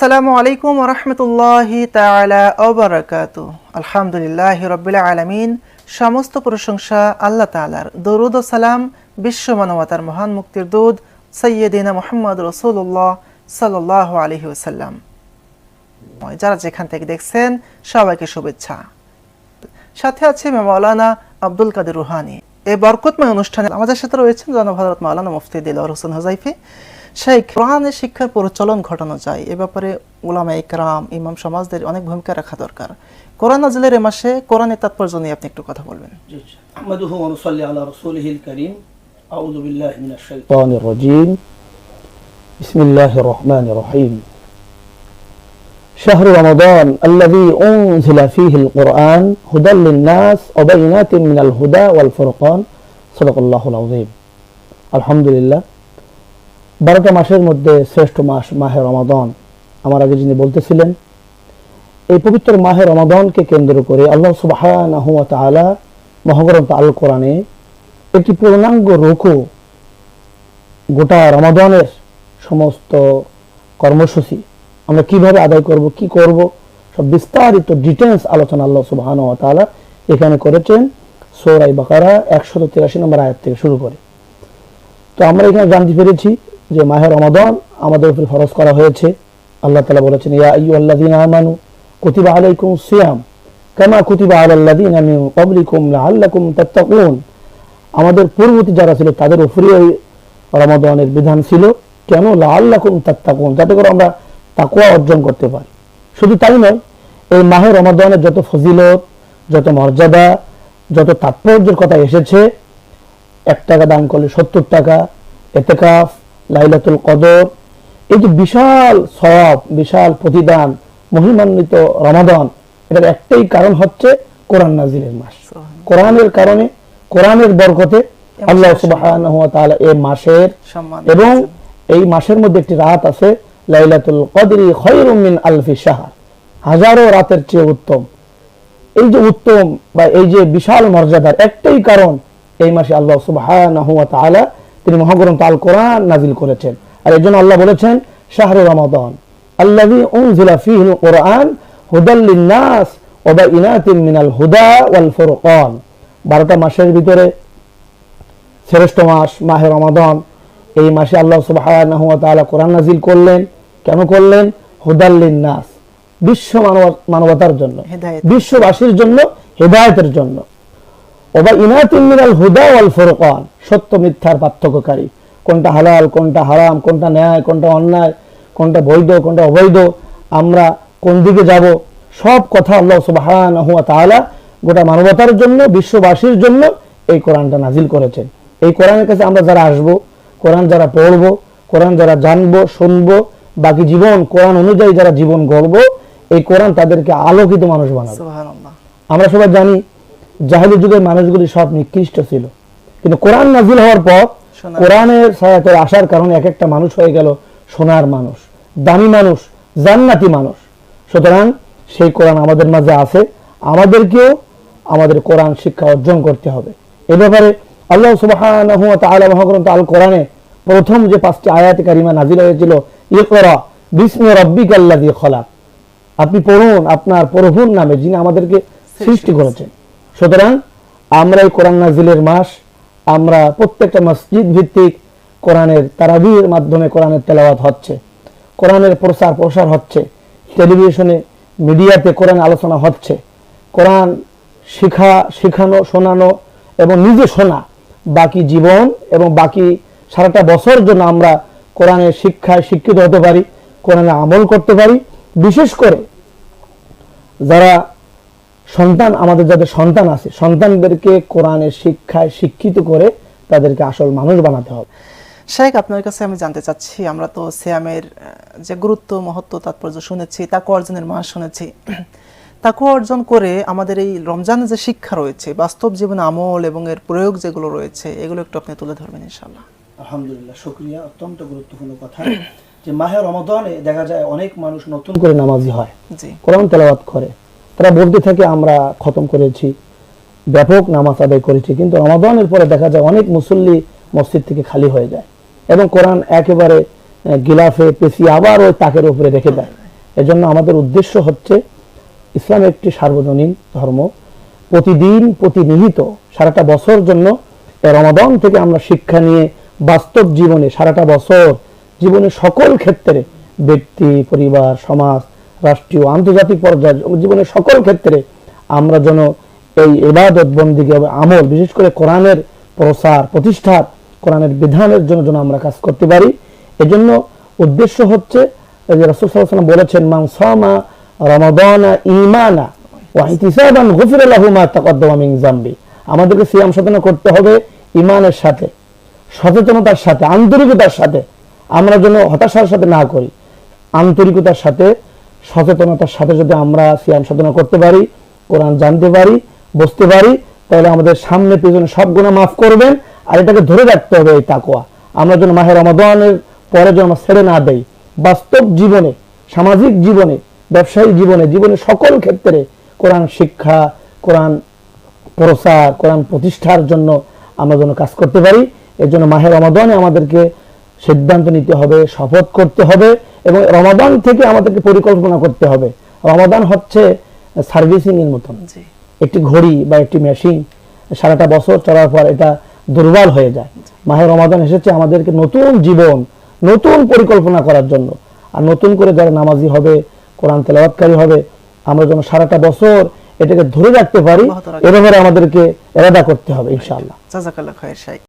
আসসালামু আলাইকুম রহমতুল্লাহি ওবারাকাতু আলহামদুলিল্লাহ রবিল আলামিন। সমস্ত প্রশংসা আল্লাহ তাআলার। দরুদ ও সালাম বিশ্ব মানবতার মহান মুক্তির দূত সৈয়দিনা মোহাম্মদ রসুল্লাহ সাল্লাহ আলহি ওসাল্লাম যারা যেখান থেকে দেখছেন, সবাইকে শুভেচ্ছা। সাথে আছে মাওলানা আব্দুল কাদের রুহানি। এই বরকতময় অনুষ্ঠানে আমাদের সাথে রয়েছেন জনাব হজরত মাওলানা মুফতি দিলওয়ার হোসেন হোজাইফি। সেই কোরআনের শিক্ষার প্রচলন ঘটানো যায় এ ব্যাপারে উলামা ইকরাম ইমাম সমাজদের অনেক ভূমিকা রাখা দরকার কোরআন নাজিলের এ মাসে কোরআনের তাৎপর্য নিয়ে আপনি একটু কথা বলবেন نحمده ونصلي على رسوله الكريم أعوذ بالله من الشيطان الشيطان الرجيم بسم الله الرحمن الرحيم شهر رمضان الذي أنزل فيه القرآن هدى للناس وبينات من الهدى والفرقان صدق الله العظيم الحمد لله বারোটা মাসের মধ্যে শ্রেষ্ঠ মাস, মাহে রমাদন। আমার আগে যিনি বলতেছিলেন, এই পবিত্র মাহে রমাদনকে কেন্দ্র করে আল্লাহ তাআলা মহাগ্রন্থ আল কোরআনে একটি পূর্ণাঙ্গ রুকু গোটা রমাদনের সমস্ত কর্মসূচি আমরা কীভাবে আদায় করব, কি করব, সব বিস্তারিত ডিটেলস আলোচনা আল্লাহ সুবহান এখানে করেছেন। সৌরাই বাকারা একশো তিরাশি নম্বর আয়াত থেকে শুরু করে। তো আমরা এখানে জানতে পেরেছি যে মাহের রমাদন আমাদের উপর ফরজ করা হয়েছে। আল্লাহ তাআলা বলেছেন, ইয়া আইয়ুহাল্লাযীনা আমানু কুতিবা আলাইকুমুস সিয়াম কামা কুতিবা আলাল্লাযীনা মিন ক্বাবলিকুম লাআল্লাকুম তাত্তাকুন। আমাদের পূর্ববর্তী যারা ছিল, তাদের উপরে ওই রমাদানের বিধান ছিল, কেন? লাল্লাকুম তাত্তাকুন, যাতে করে আমরা তাকুয়া অর্জন করতে পারি। শুধু তাই নয়, এই মাহে রমাদানের যত ফজিলত, যত মর্যাদা, যত তাৎপর্যের কথা এসেছে, এক টাকা দান করলে সত্তর টাকা, এতেকাফ লাইলাতুল কদর। এই যে বিশাল সওয়াব বিশাল প্রতিদান মহিমান্বিত রমাদান এটার একটাই কারণ হচ্ছে কোরআন নাজিলের মাস। কোরআনের কারণে কোরআনের বরকতে আল্লাহ ওয়া এই মাসের এবং এই মাসের মধ্যে একটি রাত আছে লাইলাতুল কদরি খায়রুম মিন আলফি শাহর। হাজারো রাতের চেয়ে উত্তম। এই যে উত্তম বা এই যে বিশাল মর্যাদার একটাই কারণ এই মাসে আল্লাহ তাআলা তিনি মহাগ্রন্থ আল কোরআন নাজিল করেছেন। আর এর জন্য আল্লাহ বলেছেন শাহরু রমাদান উনজিলা ফীহিল কোরআন হুদাল লিন-নাস ওয়া বাইনাতিন মিনাল হুদা ওয়াল ফুরকান। 12টা মাসের ভিতরে শ্রেষ্ঠ মাস মাহে রমাদান। এই মাসে আল্লাহ ওয়া কোরআন নাজিল করলেন। কেন করলেন? হুদাল্লিন নাস বিশ্ব মানব- মানবতার জন্য। বিশ্ববাসীর জন্য হেদায়েতের জন্য। ওবা ইনাতিন মিনাল হুদা ওয়াল ফুরকান। সত্য মিথ্যার পার্থক্যকারী। কোনটা হালাল কোনটা হারাম কোনটা ন্যায় কোনটা অন্যায় কোনটা বৈধ কোনটা অবৈধ আমরা কোন দিকে যাব সব কথা আল্লাহ সুবহানাহু ওয়া তাআলা গোটা মানবতার জন্য বিশ্ববাসীর জন্য এই কোরআনটা নাজিল করেছেন। এই কোরআনের কাছে আমরা যারা আসব কোরআন যারা পড়ব কোরআন যারা জানব শুনব বাকি জীবন কোরআন অনুযায়ী যারা জীবন গড়ব এই কোরআন তাদেরকে আলোকিত মানুষ বানাবে। আমরা সবাই জানি জাহেলি যুগের মানুষগুলি সব নিকৃষ্ট ছিল। কিন্তু কোরআন নাজিল হওয়ার পর কোরআনের সায়াতে আসার কারণে এক একটা মানুষ হয়ে গেল সোনার মানুষ দামি মানুষ জান্নাতি মানুষ। সুতরাং সেই কোরআন আমাদের মাঝে আছে আমাদেরকেও আমাদের কোরআন শিক্ষা অর্জন করতে হবে। এ ব্যাপারে আল্লাহ তাআলা মহাগ্রন্থ আল কোরআনে প্রথম যে পাঁচটি আয়াত কারিমা নাজিল হয়েছিল ইকরা বিসমি রাব্বিকাল্লাযী খলাক। আপনি পড়ুন আপনার প্রভুর নামে যিনি আমাদেরকে সৃষ্টি করেছেন। সুতরাং আমরা এই কোরআন নাজিলের মাস, আমরা প্রত্যেকটা মসজিদ ভিত্তিক কোরআনের তারাবির মাধ্যমে কোরআনের তেলাওয়াত হচ্ছে, কোরআনের প্রচার প্রসার হচ্ছে, টেলিভিশনে, মিডিয়াতে কোরআন আলোচনা হচ্ছে, কোরআন শিখা, শিখানো, শোনানো এবং নিজে শোনা, বাকি জীবন এবং বাকি সারাটা বছর জন্য আমরা কোরআনের শিক্ষায় শিক্ষিত হতে পারি কোরআনে আমল করতে পারি। বিশেষ করে যারা সন্তান আমাদের যাদের সন্তান আছে সন্তানদেরকে কোরআনের শিক্ষায় শিক্ষিত করে তাদেরকে আসল মানুষ বানাতে হবে। শেখ আপনার কাছে আমি জানতে চাচ্ছি আমরা তো সিয়ামের যে গুরুত্ব মহত্ব তাৎপর্য শুনেছি তাকু অর্জনের মাস শুনেছি। তাকু অর্জন করে আমাদের এই রমজানের যে শিক্ষা রয়েছে বাস্তব জীবন আমল এবং এর প্রয়োগ যেগুলো রয়েছে এগুলো একটু আপনি তুলে ধরবেন ইনশাল্লাহ আলহামদুলিল্লাহ শুক্রিয়া। অত্যন্ত গুরুত্বপূর্ণ কথা। যে মাহে রমাদানে দেখা যায় অনেক মানুষ নতুন নতুন করে নামাজি হয়। জি। কোরআন তেলাওয়াত করে। তারা বলতে থাকে, আমরা খতম করেছি, ব্যাপক নামাজ আদায় করেছি। কিন্তু রমাদানের পরে দেখা যায় অনেক মুসল্লি মসজিদ থেকে খালি হয়ে যায় এবং কোরআন একেবারে গিলাফে পেঁচিয়ে আবার ওই তাকের উপরে রেখে দেয়। এজন্য আমাদের উদ্দেশ্য হচ্ছে, ইসলাম একটি সার্বজনীন ধর্ম। প্রতিদিন প্রতিনিহিত সারাটা বছর জন্য রমাদান থেকে আমরা শিক্ষা নিয়ে বাস্তব জীবনে সারাটা বছর জীবনের সকল ক্ষেত্রে ব্যক্তি, পরিবার, সমাজ রাষ্ট্রীয় আন্তর্জাতিক পর্যায়ে জীবনের সকল ক্ষেত্রে আমরা যেন এই এবাদত বন্দিকে আমল, বিশেষ করে কোরআনের প্রসার প্রতিষ্ঠা কোরআনের বিধানের জন্য যেন আমরা কাজ করতে পারি। এজন্য উদ্দেশ্য হচ্ছে যে রাসূল ওয়াসাল্লাম বলেছেন, মান সামা রমাদানা ঈমানা ওয়া ইহতিসাবান গুফিরা লাহু মিন যামবি। আমাদেরকে সিয়াম সাধনা করতে হবে ঈমানের সাথে, সচেতনতার সাথে, আন্তরিকতার সাথে। আমরা যেন হতাশার সাথে না করি, আন্তরিকতার সাথে সচেতনতার সাথে যদি আমরা সিয়াম সাধনা করতে পারি, কোরআন জানতে পারি, বুঝতে পারি, তাহলে আমাদের সামনে, পেছনে সব গুণা মাফ করবেন আর এটাকে ধরে রাখতে হবে এই তাকোয়া আমরা যেন মাহে রমাদানের পরে যেন আমরা ছেড়ে না দেই। বাস্তব জীবনে, সামাজিক জীবনে ব্যবসায়িক জীবনে, জীবনের সকল ক্ষেত্রে কোরআন শিক্ষা, কোরআন প্রসার কোরআন প্রতিষ্ঠার জন্য আমরা যেন কাজ করতে পারি। এর জন্য মাহের রমাদানে আমাদেরকে সিদ্ধান্ত নিতে হবে শপথ করতে হবে এবং রমাদান থেকে আমাদেরকে পরিকল্পনা করতে হবে। রমাদান হচ্ছে সার্ভিসিং এর মতন। একটি ঘড়ি বা একটি মেশিন সারাটা বছর চলার পর এটা দুর্বল হয়ে যায়। মাহে রমাদান এসেছে আমাদেরকে নতুন জীবন নতুন পরিকল্পনা করার জন্য। আর নতুন করে যারা নামাজি হবে কোরআন তেলাওয়াতকারী হবে আমরা যেন সারাটা বছর এটাকে ধরে রাখতে পারি অব্যাহত রাখতে এ ব্যাপারে আমাদেরকে এরাদা করতে হবে ইনশাআল্লাহ। জাজাকাল্লাহ খায়ের শাই